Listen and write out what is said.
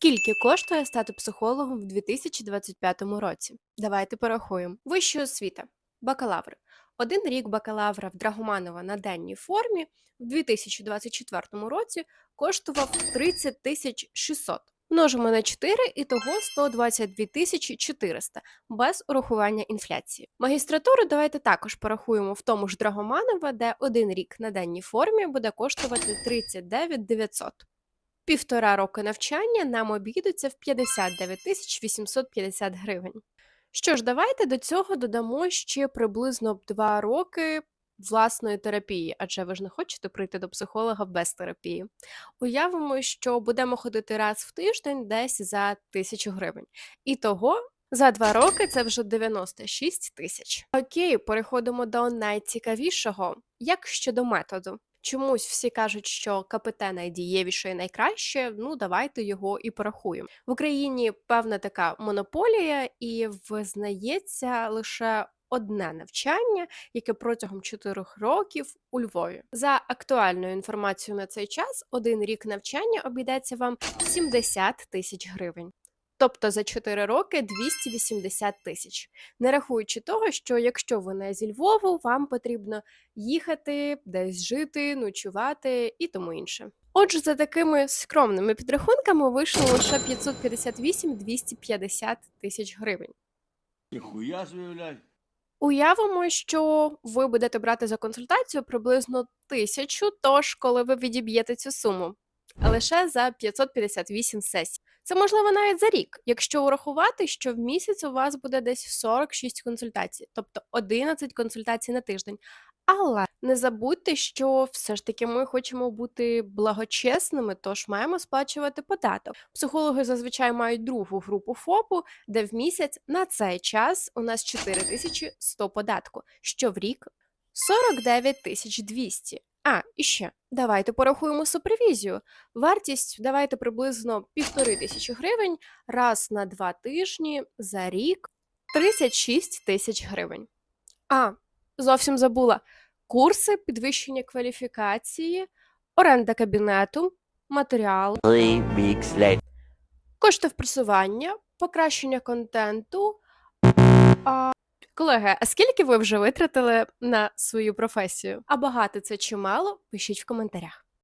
Скільки коштує стати психологом в 2025 році? Давайте порахуємо. Вища освіта. Бакалавр. Один рік бакалавра в Драгоманова на денній формі в 2024 році коштував 30 тисяч 600. Множимо на 4 і того 122 тисячі 400 без урахування інфляції. Магістратуру давайте також порахуємо в тому ж Драгоманова, де один рік на денній формі буде коштувати 39 900. Півтора роки навчання нам обійдуться в 59 тисяч 850 гривень. Що ж, давайте до цього додамо ще приблизно 2 роки власної терапії, адже ви ж не хочете прийти до психолога без терапії. Уявимо, що будемо ходити раз в тиждень десь за тисячу гривень. І того за два роки це вже 96 тисяч. Окей, переходимо до найцікавішого. Як щодо методу? Чомусь всі кажуть, що КПТ найдієвіше і найкраще. Ну давайте його і порахуємо. В Україні певна така монополія, і визнається лише одне навчання, яке протягом 4 років у Львові. За актуальною інформацією на цей час, один рік навчання обійдеться вам в 70 тисяч гривень. Тобто за 4 роки 280 тисяч, не рахуючи того, що якщо ви не зі Львову, вам потрібно їхати, десь жити, ночувати і тому інше. Отже, за такими скромними підрахунками вийшло лише 558-250 тисяч гривень. Ніхуя заявляй. Уявимо, що ви будете брати за консультацію приблизно тисячу, тож коли ви відіб'єте цю суму, лише за 558 сесій. Це можливо навіть за рік, якщо урахувати, що в місяць у вас буде десь 46 консультацій, тобто 11 консультацій на тиждень. Але не забудьте, що все ж таки ми хочемо бути благочесними, тож маємо сплачувати податок. Психологи зазвичай мають другу групу ФОПу, де в місяць на цей час у нас 4100 податку, що в рік 49 200. А, і ще давайте порахуємо супервізію. Вартість давайте приблизно півтори тисячі гривень раз на два тижні за рік 36 тисяч гривень. А, зовсім забула. Курси підвищення кваліфікації, оренда кабінету, матеріал, кошти впресування, покращення контенту. А... Колеги, а скільки ви вже витратили на свою професію? А багато це чи мало? Пишіть в коментарях.